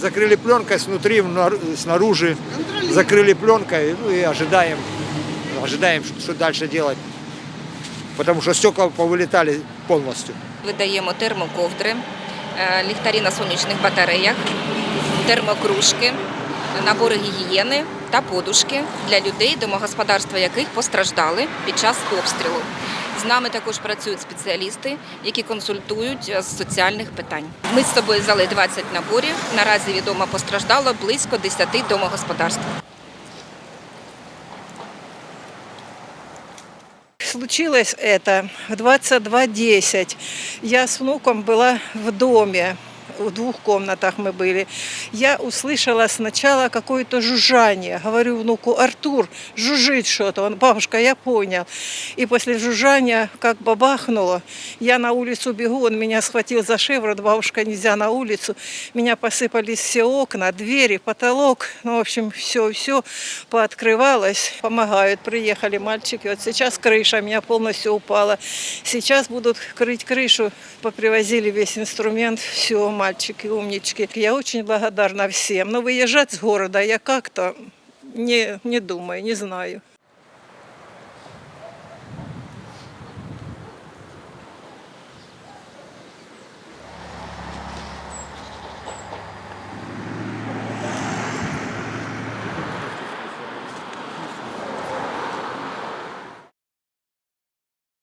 закрыли пленкой снутри, внар- снаружи, закрыли пленкой, ну и ожидаем, ожидаем, что, что дальше делать. Потому что стекла повылетали полностью. Видаємо термоковдри, е, ліхтарі на сонячних батареях, термокружки, набори гігієни та подушки для людей, домогосподарства яких постраждали під час обстрілу. З нами також працюють спеціалісти, які консультують е, з соціальних питань. Ми з собою взяли 20 наборів. Наразі відомо постраждало близько 10 домогосподарств. Случилось это в 22.10. Я с внуком была в доме. В двух комнатах мы были. Я услышала сначала какое-то жужжание. Говорю внуку, Артур, жужжит что-то. Он, бабушка, я понял. И после жужжания как бабахнуло. Я на улицу бегу, он меня схватил за шеврот. Бабушка, нельзя на улицу. Меня посыпались все окна, двери, потолок. Ну, в общем, все-все пооткрывалось. Помогают. Приехали мальчики. Вот сейчас крыша у меня полностью упала. Сейчас будут крыть крышу. Попривозили весь инструмент. Все, мальчики, умнички. Я очень благодарна всем. Но выезжать с города я как-то не, не думаю, не знаю.